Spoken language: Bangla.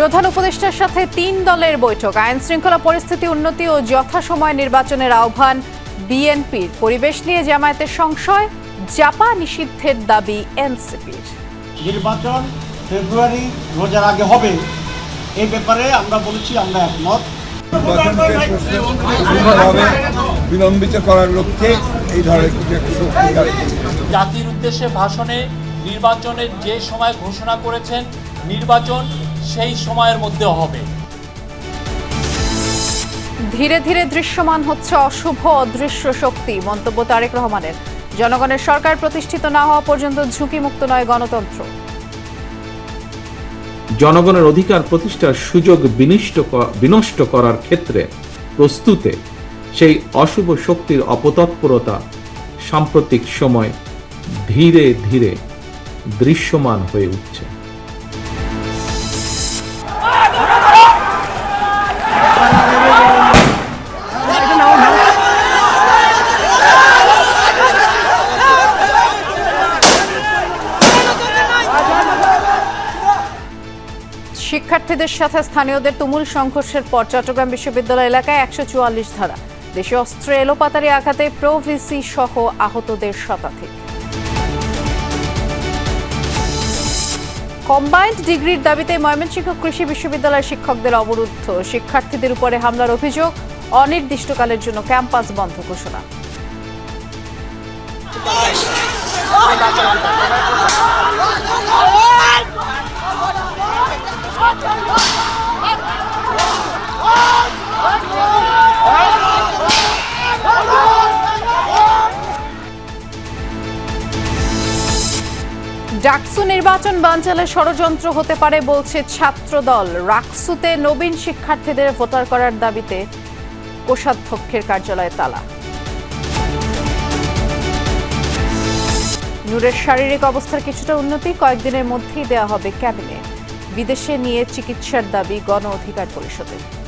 প্রধান উপদেষ্টার সাথে তিন দলের বৈঠক। আইন শৃঙ্খলা পরিস্থিতি উন্নতি ও যথাসময় নির্বাচনের আহ্বান বিএনপির। পরিবেশ নিয়ে জামায়াতের সংশয় জাপা নিষিদ্ধের দাবি এনসিপির। নির্বাচন ফেব্রুয়ারি রোজার আগে হবে। এই ব্যাপারে আমরা বলেছি আমরা একমত। বিলম্বিত করার লক্ষ্যে এই ধরনের। জাতির উদ্দেশ্যে ভাষণে নির্বাচনের যে সময় ঘোষণা করেছেন নির্বাচন সেই সময়ের মধ্যে হবে। ধীরে ধীরে দৃশ্যমান হচ্ছে অশুভ অদৃশ্য শক্তি মন্তব্য তারেক রহমানের। জনগণের সরকার প্রতিষ্ঠিত না হওয়া পর্যন্ত ঝুঁকিমুক্ত নয় গণতন্ত্র। জনগণের অধিকার প্রতিষ্ঠার সুযোগ বিনিষ্ট বিনষ্ট করার ক্ষেত্রে প্রস্তুতে সেই অশুভ শক্তির অপতৎপরতা সাম্প্রতিক সময় ধীরে ধীরে দৃশ্যমান হয়ে উঠছে। শিক্ষার্থীদের সাথে স্থানীয়দের তুমুল সংঘর্ষের পর চট্টগ্রাম বিশ্ববিদ্যালয় এলাকায় একশো চুয়াল্লিশ ধারা। দেশে অস্ত্রে এলোপাতারি আঘাতে প্রভিসি সহ আহতদের শতাধিক। কম্বাইন্ড ডিগ্রির দাবিতে ময়মনসিংহ কৃষি বিশ্ববিদ্যালয়ের শিক্ষকদের অবরুদ্ধ। শিক্ষার্থীদের উপরে হামলার অভিযোগ, অনির্দিষ্টকালের জন্য ক্যাম্পাস বন্ধ ঘোষণা। ডাকসু নির্বাচন বানচালে ষড়যন্ত্র হতে পারে বলছে ছাত্রদল। রাকসুতে নবীন শিক্ষার্থীদের ভোটার করার দাবিতে কোষাধ্যক্ষের কার্যালয়ে তালা। নূরের শারীরিক অবস্থার কিছুটা উন্নতি, কয়েকদিনের মধ্যেই দেওয়া হবে ক্যাবিনেট। বিদেশে নিয়ে চিকিৎসার দাবি গণ অধিকার পরিষদের।